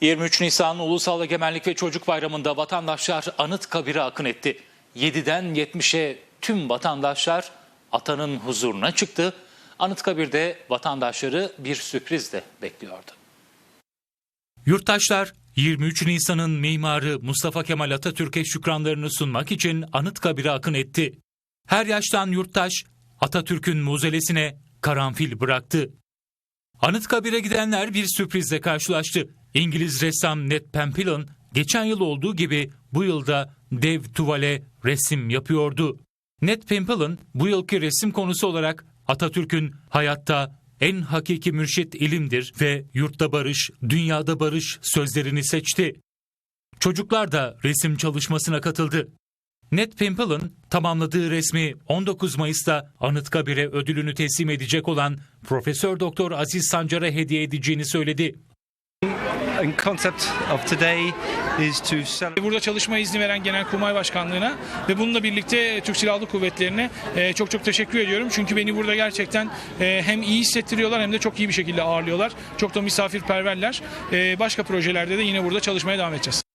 23 Nisan Ulusal Egemenlik ve Çocuk Bayramı'nda vatandaşlar Anıtkabir'e akın etti. 7'den 70'e tüm vatandaşlar atanın huzuruna çıktı. Anıtkabir'de vatandaşları bir sürprizle bekliyordu. Yurttaşlar 23 Nisan'ın mimarı Mustafa Kemal Atatürk'e şükranlarını sunmak için Anıtkabir'e akın etti. Her yaştan yurttaş Atatürk'ün muzelesine karanfil bıraktı. Anıtkabir'e gidenler bir sürprizle karşılaştı. İngiliz ressam Ned Pempilon geçen yıl olduğu gibi bu yılda dev tuvale resim yapıyordu. Ned Pempilon bu yılki resim konusu olarak Atatürk'ün hayatta en hakiki mürşit ilimdir ve yurtta barış, dünyada barış sözlerini seçti. Çocuklar da resim çalışmasına katıldı. Ned Pimple'ın tamamladığı resmi 19 Mayıs'ta Anıtkabir'e ödülünü teslim edecek olan Profesör Doktor Aziz Sancar'a hediye edeceğini söyledi. Burada çalışma izni veren Genelkurmay Başkanlığı'na ve bununla birlikte Türk Silahlı Kuvvetleri'ne e, çok çok teşekkür ediyorum. Çünkü beni burada gerçekten e, hem iyi hissettiriyorlar hem de çok iyi bir şekilde ağırlıyorlar. Çok da misafirperverler. E, Başka projelerde de yine burada çalışmaya devam edeceğiz.